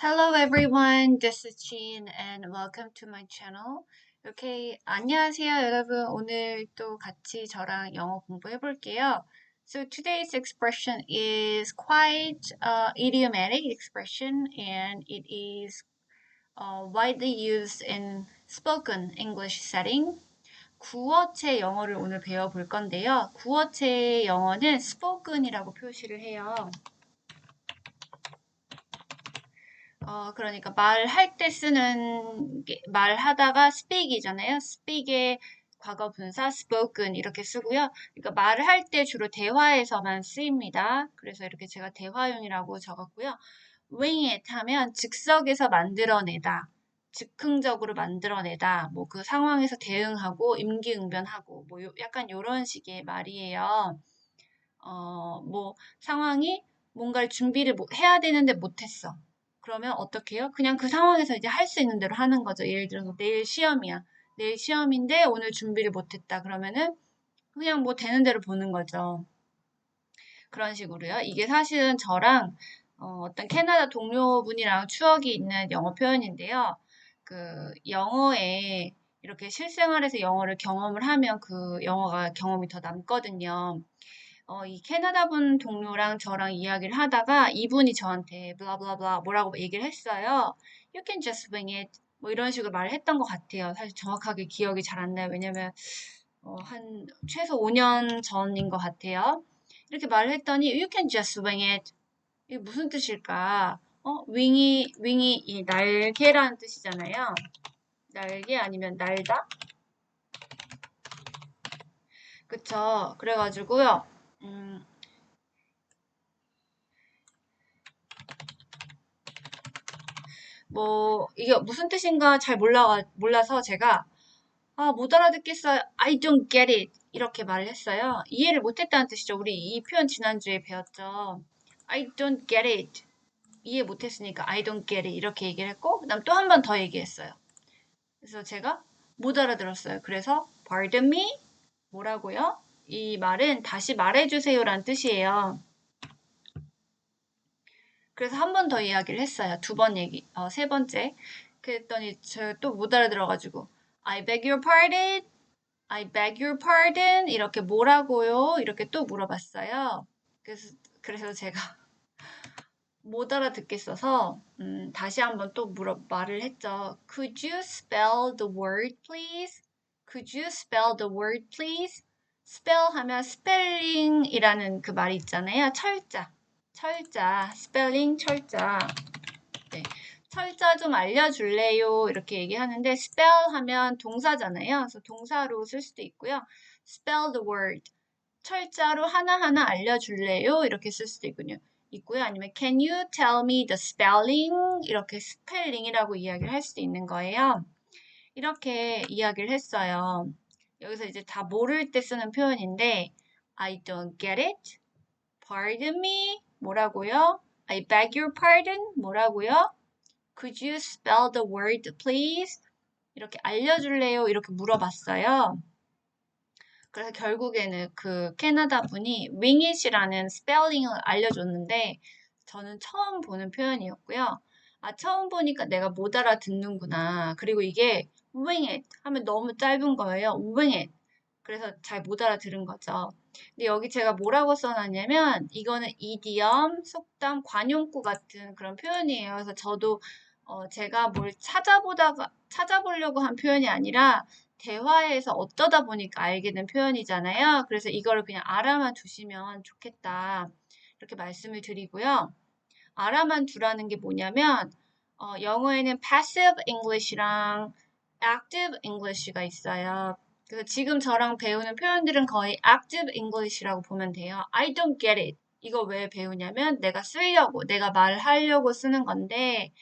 Hello everyone, this is Jean and welcome to my channel. 이렇게 안녕하세요 여러분. 오늘 또 같이 저랑 영어 공부해 볼게요. So today's expression is quite uh, idiomatic expression and it is uh, widely used in spoken English setting. 구어체 영어를 오늘 배워볼 건데요. 구어체 영어는 spoken이라고 표시를 해요. 어, 그러니까 말할 때 쓰는 게, 말하다가 speak이잖아요. speak의 과거 분사 spoken 이렇게 쓰고요. 그러니까 말을 할 때 주로 대화에서만 쓰입니다. 그래서 이렇게 제가 대화용이라고 적었고요. wing it 하면 즉석에서 만들어내다. 즉흥적으로 만들어내다. 뭐 그 상황에서 대응하고 임기응변하고 뭐 요, 약간 요런 식의 말이에요. 어, 뭐 상황이 뭔가를 준비를 해야 되는데 못했어. 그러면 어떻게 해요? 그냥 그 상황에서 이제 할 수 있는 대로 하는 거죠. 예를 들어서 내일 시험이야. 내일 시험인데 오늘 준비를 못했다. 그러면은 그냥 뭐 되는 대로 보는 거죠. 그런 식으로요. 이게 사실은 저랑 어, 떤 캐나다 동료분이랑 추억이 있는 영어 표현인데요. 그 영어에 이렇게 실생활에서 영어를 경험을 하면 그 영어가 경험이 더 남거든요. 어, 이 캐나다 분 동료랑 저랑 이야기를 하다가 이분이 저한테 블라블라블라 뭐라고 얘기를 했어요. You can just wing it. 뭐 이런 식으로 말을 했던 것 같아요. 사실 정확하게 기억이 잘 안 나요. 왜냐면 어, 한 최소 5년 전인 것 같아요. 이렇게 말을 했더니 You can just wing it. 이게 무슨 뜻일까? 어, 윙이 윙이 이 날개라는 뜻이잖아요. 날개 아니면 날다? 그쵸. 그래가지고요. 음, 뭐 이게 무슨 뜻인가 잘 몰라 몰라서 제가 아, 못 알아듣겠어요. I don't get it. 이렇게 말을 했어요. 이해를 못했다는 뜻이죠. 우리 이 표현 지난주에 배웠죠. I don't get it. 이해 못했으니까 I don't get it. 이렇게 얘기를 했고, 그 다음 또 한 번 더 얘기했어요. 그래서 제가 못 알아들었어요. 그래서 pardon me? 뭐라고요? 이 말은 다시 말해주세요란 뜻이에요. 그래서 한 번 더 이야기를 했어요. 두 번 얘기, 어, 세 번째. 그랬더니 저 또 못 알아들어가지고 I beg your pardon, I beg your pardon 이렇게 뭐라고요? 이렇게 또 물어봤어요. 그래서 그래서 제가 못 알아듣겠어서 음, 다시 한번 또 물어 말을 했죠. Could you spell the word please? Could you spell the word please? Spell 하면 spelling이라는 그 말이 있잖아요. 철자. 철자. spelling 철자. 네. 철자 좀 알려줄래요? 이렇게 얘기하는데 spell 하면 동사잖아요. 그래서 동사로 쓸 수도 있고요. spell the word. 철자로 하나하나 알려줄래요? 이렇게 쓸 수도 있군요. 있고요. 아니면 can you tell me the spelling? 이렇게 스펠링이라고 이야기를 할 수도 있는 거예요. 이렇게 이야기를 했어요. 여기서 이제 다 모를 때 쓰는 표현인데 I don't get it. Pardon me. 뭐라고요? I beg your pardon. 뭐라고요? Could you spell the word please? 이렇게 알려줄래요? 이렇게 물어봤어요. 그래서 결국에는 그 캐나다 분이 wingit이라는 스펠링을 알려줬는데 저는 처음 보는 표현이었고요. 아, 처음 보니까 내가 못 알아듣는구나. 그리고 이게 wing 하면 너무 짧은 거예요. wing. 그래서 잘 못 알아들은 거죠. 근데 여기 제가 뭐라고 써놨냐면 이거는 idiom, 속담, 관용구 같은 그런 표현이에요. 그래서 저도 어, 제가 뭘 찾아보다가 찾아보려고 한 표현이 아니라 대화에서 어떠다 보니까 알게 된 표현이잖아요. 그래서 이거를 그냥 알아만 두시면 좋겠다. 이렇게 말씀을 드리고요. 알아만 두라는 게 뭐냐면 어, 영어에는 passive English랑 active English가 있어요. 그래서 지금 저랑 배우는 표현들은 거의 active English라고 보면 돼요. I don't get it. 이거 왜 배우냐면 내가 쓰려고, 내가 말하려고 쓰는 건데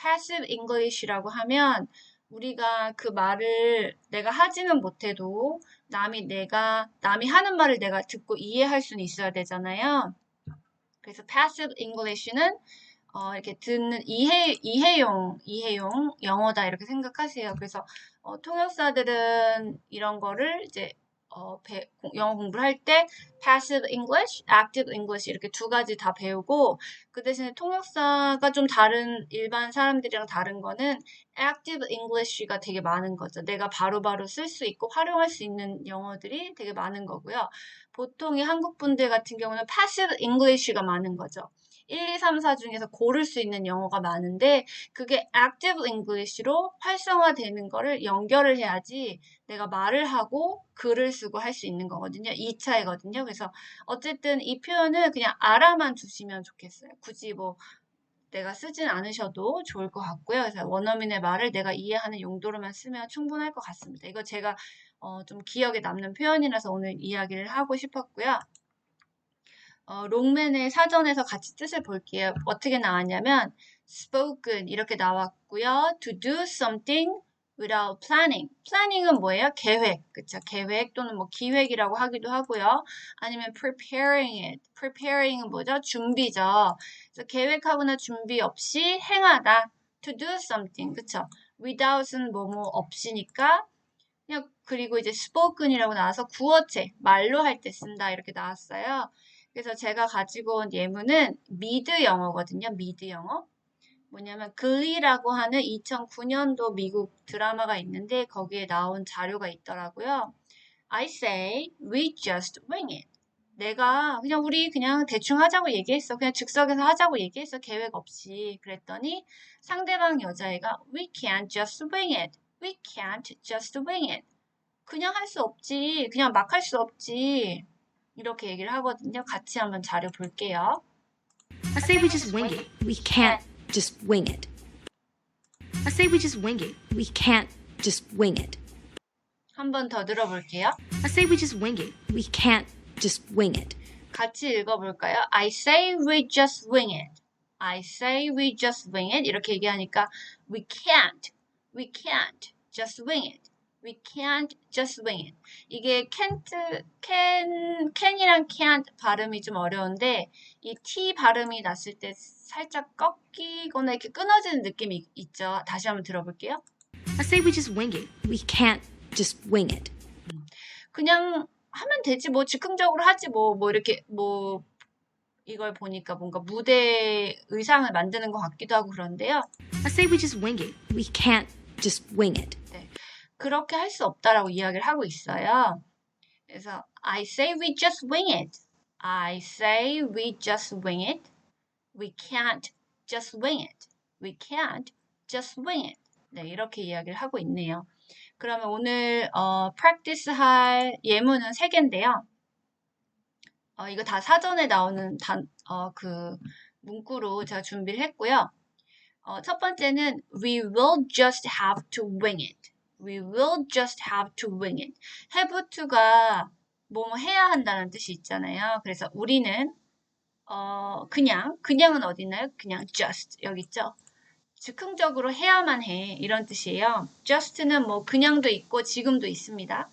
passive English라고 하면 우리가 그 말을 내가 하지는 못해도 남이 내가 남이 하는 말을 내가 듣고 이해할 수는 있어야 되잖아요. 그래서 passive English는 어, 이렇게 듣는 이해, 이해용, 이해용 영어다 이렇게 생각하세요. 그래서 어, 통역사들은 이런 거를 이제 어, 배- 공- 영어 공부를 할 때 passive English, active English 이렇게 두 가지 다 배우고 그 대신에 통역사가 좀 다른 일반 사람들이랑 다른 거는 active English가 되게 많은 거죠. 내가 바로바로 쓸 수 있고 활용할 수 있는 영어들이 되게 많은 거고요. 보통의 한국 분들 같은 경우는 passive English가 많은 거죠. 1, 2, 3, 4 중에서 고를 수 있는 영어가 많은데 그게 active English로 활성화되는 거를 연결을 해야지 내가 말을 하고 글을 쓰고 할 수 있는 거거든요. 2차이거든요. 그래서 어쨌든 이 표현은 그냥 알아만 두시면 좋겠어요. 굳이 뭐 내가 쓰진 않으셔도 좋을 것 같고요. 그래서 원어민의 말을 내가 이해하는 용도로만 쓰면 충분할 것 같습니다. 이거 제가 어, 좀 기억에 남는 표현이라서 오늘 이야기를 하고 싶었고요. 어, 롱맨의 사전에서 같이 뜻을 볼게요. 어떻게 나왔냐면 spoken 이렇게 나왔고요. to do something without planning. planning은 뭐예요? 계획. 그쵸? 계획 또는 뭐 기획이라고 하기도 하고요. 아니면 preparing it. preparing은 뭐죠? 준비죠. 그래서 계획하거나 준비 없이 행하다. to do something. 그쵸? without은 뭐뭐 없이니까 그냥 그리고 이제 spoken이라고 나와서 구어체, 말로 할 때 쓴다 이렇게 나왔어요. 그래서 제가 가지고 온 예문은 미드 영어거든요. 미드 영어. 뭐냐면 글리라고 하는 2009년도 미국 드라마가 있는데 거기에 나온 자료가 있더라고요. I say we just wing it. 내가 그냥 우리 그냥 대충 하자고 얘기했어. 그냥 즉석에서 하자고 얘기했어. 계획 없이. 그랬더니 상대방 여자애가 we can't just wing it. We can't just wing it. 그냥 할 수 없지. 그냥 막 할 수 없지. 이렇게 얘기를 하거든요. 같이 한번 자료 볼게요. I say we just wing it. We can't just wing it. I say we just wing it. We can't just wing it. 한번 더 들어볼게요. I say we just wing it. We can't just wing it. 같이 읽어볼까요? I say we just wing it. I say we just wing it. 이렇게 얘기하니까 we can't, we can't just wing it. We can't just wing it. 이게 can't, can, can이랑 can't 발음이 좀 어려운데 이 t 발음이 났을 때 살짝 꺾이거나 이렇게 끊어지는 느낌이 있죠. 다시 한번 들어볼게요. I say we just wing it. We can't just wing it. 그냥 하면 되지 뭐 즉흥적으로 하지 뭐뭐 이렇게 뭐 이걸 보니까 뭔가 무대 의상을 만드는 것 같기도 하고 그런데요. I say we just wing it. We can't just wing it. 그렇게 할 수 없다라고 이야기를 하고 있어요. 그래서 I say we just wing it. I say we just wing it. We can't just wing it. We can't just wing it. 네, 이렇게 이야기를 하고 있네요. 그러면 오늘 어, practice 할 예문은 세 개인데요. 어, 이거 다 사전에 나오는 단, 어, 그 문구로 제가 준비를 했고요. 어, 첫 번째는 we will just have to wing it. We will just have to wing it. have to가 뭐뭐 해야 한다는 뜻이 있잖아요. 그래서 우리는 어 그냥 그냥은 어디 있나요? 그냥 just 여기 있죠. 즉흥적으로 해야만 해 이런 뜻이에요. just는 뭐 그냥도 있고 지금도 있습니다.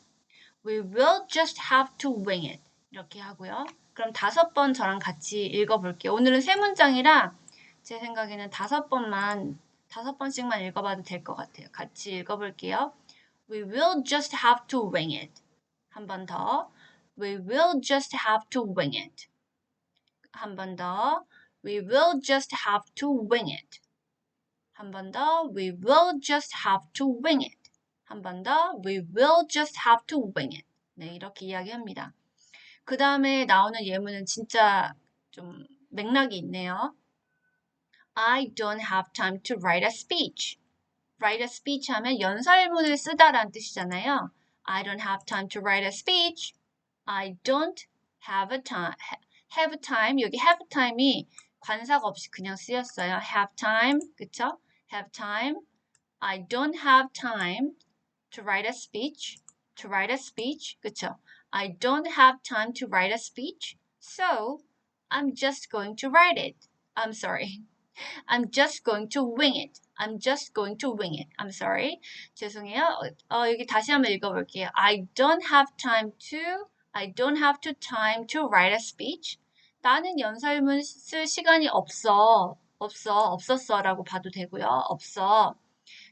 We will just have to wing it 이렇게 하고요. 그럼 다섯 번 저랑 같이 읽어볼게요. 오늘은 세 문장이라 제 생각에는 다섯 번만 다섯 번씩만 읽어봐도 될 것 같아요. 같이 읽어볼게요. We will just have to wing it. 한 번 더. We will just have to wing it. 한 번 더. We will just have to wing it. 한 번 더. We will just have to wing it. 한 번 더. We will just have to wing it. 네, 이렇게 이야기합니다. 그 다음에 나오는 예문은 진짜 좀 맥락이 있네요. I don't have time to write a speech. write a speech 하면 연설문을 쓰다라는 뜻이잖아요. I don't have time to write a speech. I don't have a time. have time 여기 have time이 관사가 없이 그냥 쓰였어요. have time 그쵸? have time. I don't have time to write a speech. to write a speech 그쵸? I don't have time to write a speech. So I'm just going to write it. I'm sorry. I'm just going to wing it. I'm just going to wing it. I'm sorry. 죄송해요. 어, 여기 다시 한번 읽어볼게요. I don't have time to, I don't have to time to write a speech. 나는 연설문 쓸 시간이 없어. 없어. 없었어. 라고 봐도 되고요. 없어.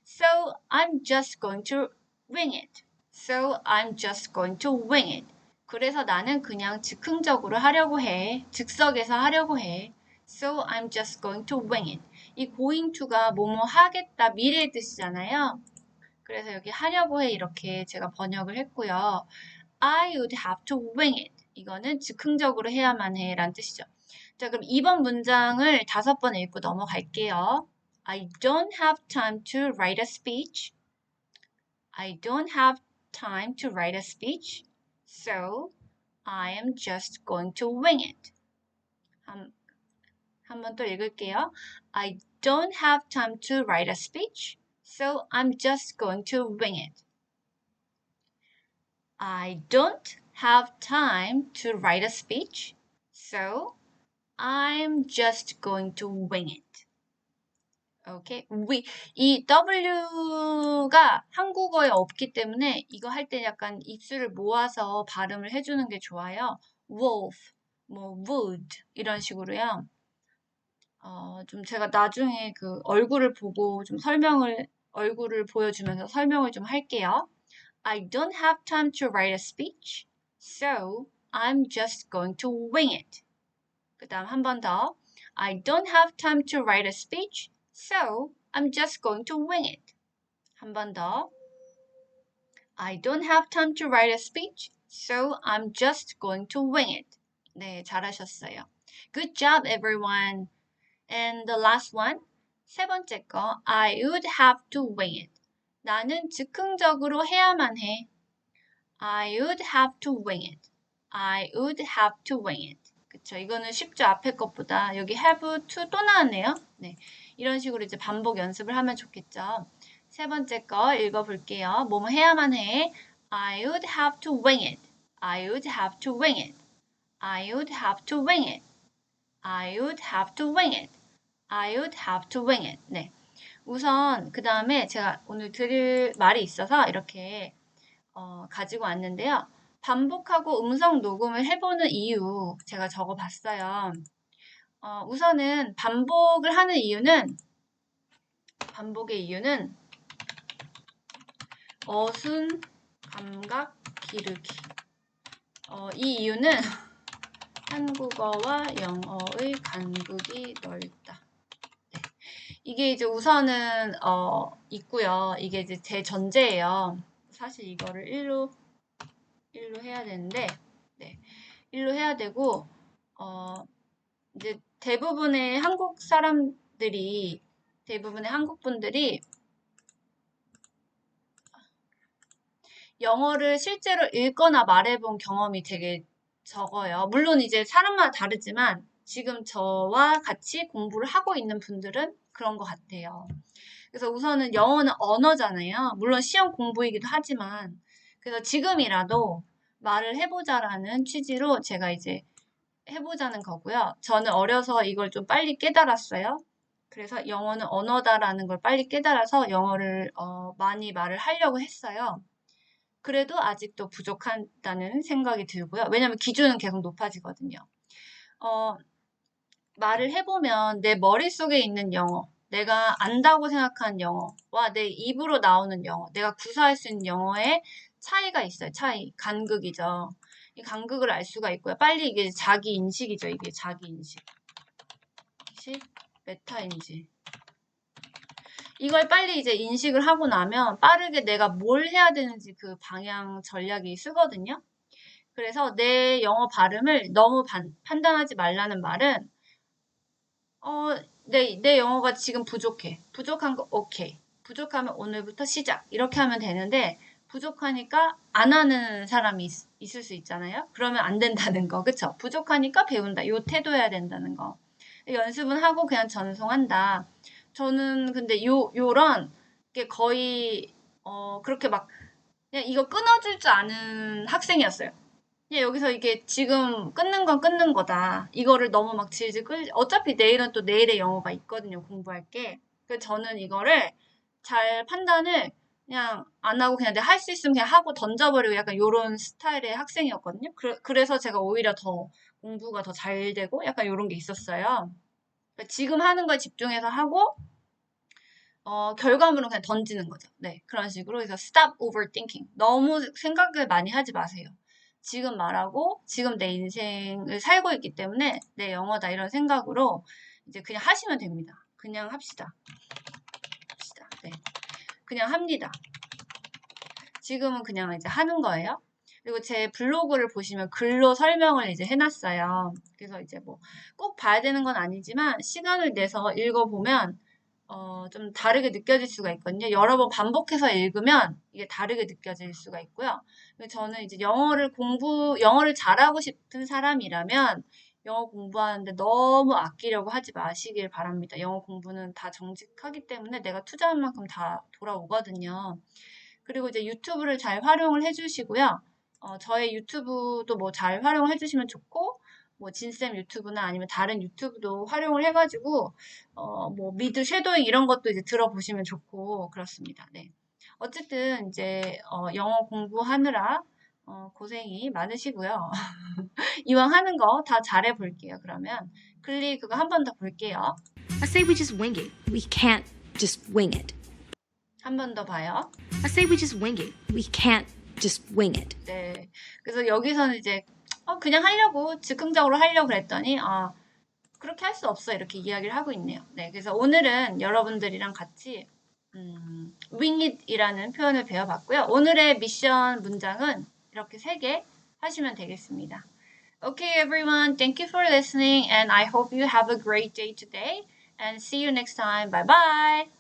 So I'm just going to wing it. So I'm just going to wing it. 그래서 나는 그냥 즉흥적으로 하려고 해. 즉석에서 하려고 해. So I'm just going to wing it. 이 going to가 뭐뭐 하겠다 미래의 뜻이잖아요. 그래서 여기 하려고 해 이렇게 제가 번역을 했고요. I would have to wing it. 이거는 즉흥적으로 해야만 해 라는 뜻이죠. 자, 그럼 2번 문장을 다섯 번 읽고 넘어갈게요. I don't have time to write a speech. I don't have time to write a speech. So I am just going to wing it. 한, 한번 또 읽을게요. I don't have time to write a speech. So I'm just going to wing it. I don't have time to write a speech. So I'm just going to wing it. 오케이. We, 이 W가 한국어에 없기 때문에 이거 할 때 약간 입술을 모아서 발음을 해주는 게 좋아요. wolf, 뭐 wood 이런 식으로요. 어, 좀 제가 나중에 그 얼굴을 보고 좀 설명을 얼굴을 보여주면서 설명을 좀 할게요. I don't have time to write a speech, so I'm just going to wing it. 그 다음 한 번 더. I don't have time to write a speech, so I'm just going to wing it. 한 번 더. I don't have time to write a speech, so I'm just going to wing it. 네, 잘하셨어요. Good job, everyone. And the last one. 세 번째 거. I would have to wing it. 나는 즉흥적으로 해야만 해. I would have to wing it. I would have to wing it. 그쵸. 이거는 쉽죠. 앞에 것보다. 여기 have to 또 나왔네요. 네. 이런 식으로 이제 반복 연습을 하면 좋겠죠. 세 번째 거 읽어볼게요. 뭐뭐 해야만 해. I would have to wing it. I would have to wing it. I would have to wing it. I would have to wing it. I would have to wing it. 네. 우선 그 다음에 제가 오늘 드릴 말이 있어서 이렇게 어, 가지고 왔는데요. 반복하고 음성 녹음을 해보는 이유 제가 적어봤어요. 어, 우선은 반복을 하는 이유는 반복의 이유는 어순 감각 기르기. 어, 이 이유는 한국어와 영어의 간극이 넓다. 네. 이게 이제 우선은 어, 있고요. 이게 이제 제 전제예요. 사실 이거를 1로 1로 해야 되는데 네. 1로 해야 되고 어, 이제 대부분의 한국 사람들이 대부분의 한국 분들이 영어를 실제로 읽거나 말해본 경험이 되게 적어요. 물론 이제 사람마다 다르지만 지금 저와 같이 공부를 하고 있는 분들은 그런 것 같아요. 그래서 우선은 영어는 언어잖아요. 물론 시험 공부이기도 하지만 그래서 지금이라도 말을 해보자라는 취지로 제가 이제 해보자는 거고요. 저는 어려서 이걸 좀 빨리 깨달았어요. 그래서 영어는 언어다라는 걸 빨리 깨달아서 영어를 어, 많이 말을 하려고 했어요. 그래도 아직도 부족하다는 생각이 들고요. 왜냐면 기준은 계속 높아지거든요. 어, 말을 해보면 내 머릿속에 있는 영어, 내가 안다고 생각하는 영어와 내 입으로 나오는 영어, 내가 구사할 수 있는 영어의 차이가 있어요. 차이, 간극이죠. 이 간극을 알 수가 있고요. 빨리 이게 자기 인식이죠. 이게 자기 인식. 인식, 메타 인식. 이걸 빨리 이제 인식을 하고 나면 빠르게 내가 뭘 해야 되는지 그 방향 전략이 쓰거든요. 그래서 내 영어 발음을 너무 반, 판단하지 말라는 말은 어, 내, 내 영어가 지금 부족해. 부족한 거 오케이. 부족하면 오늘부터 시작. 이렇게 하면 되는데 부족하니까 안 하는 사람이 있, 을수 있잖아요. 그러면 안 된다는 거. 그쵸? 부족하니까 배운다. 요 태도해야 된다는 거. 연습은 하고 그냥 전송한다. 저는 근데 요, 요런 게 거의, 어, 그렇게 막, 그냥 이거 끊어줄 줄 아는 학생이었어요. 그냥 여기서 이게 지금 끊는 건 끊는 거다. 이거를 너무 막 질질 끌, 어차피 내일은 또 내일의 영어가 있거든요. 공부할 게. 그래서 저는 이거를 잘 판단을 그냥 안 하고 그냥 내가 할 수 있으면 그냥 하고 던져버리고 약간 요런 스타일의 학생이었거든요. 그, 그래서 제가 오히려 더 공부가 더 잘 되고 약간 요런 게 있었어요. 그러니까 지금 하는 거에 집중해서 하고 어, 결과물은 그냥 던지는 거죠. 네, 그런 식으로 해서 stop overthinking. 너무 생각을 많이 하지 마세요. 지금 말하고 지금 내 인생을 살고 있기 때문에 내 영어다 이런 생각으로 이제 그냥 하시면 됩니다. 그냥 합시다. 합시다. 네. 그냥 합니다. 지금은 그냥 이제 하는 거예요. 그리고 제 블로그를 보시면 글로 설명을 이제 해놨어요. 그래서 이제 뭐 꼭 봐야 되는 건 아니지만 시간을 내서 읽어보면 어, 좀 다르게 느껴질 수가 있거든요. 여러 번 반복해서 읽으면 이게 다르게 느껴질 수가 있고요. 저는 이제 영어를 공부, 영어를 잘하고 싶은 사람이라면 영어 공부하는데 너무 아끼려고 하지 마시길 바랍니다. 영어 공부는 다 정직하기 때문에 내가 투자한 만큼 다 돌아오거든요. 그리고 이제 유튜브를 잘 활용을 해주시고요. 어, 저의 유튜브도 뭐 잘 활용을 해주시면 좋고, 뭐 진쌤 유튜브나 아니면 다른 유튜브도 활용을 해가지고, 어, 뭐 미드 쉐도잉 이런 것도 이제 들어보시면 좋고, 그렇습니다. 네. 어쨌든 이제 어, 영어 공부하느라 어, 고생이 많으시고요. 이왕 하는 거 다 잘해 볼게요. 그러면 클릭 그거 한 번 더 볼게요. I say we just wing it. We can't just wing it. 한 번 더 봐요. I say we just wing it. We can't just wing it. 네. 그래서 여기서는 이제 어, 그냥 하려고 즉흥적으로 하려고 그랬더니 아 그렇게 할 수 없어 이렇게 이야기를 하고 있네요. 네. 그래서 오늘은 여러분들이랑 같이 음, wing it이라는 표현을 배워봤고요. 오늘의 미션 문장은 이렇게 세 개 하시면 되겠습니다. Okay, everyone. Thank you for listening, and I hope you have a great day today. And see you next time. Bye bye.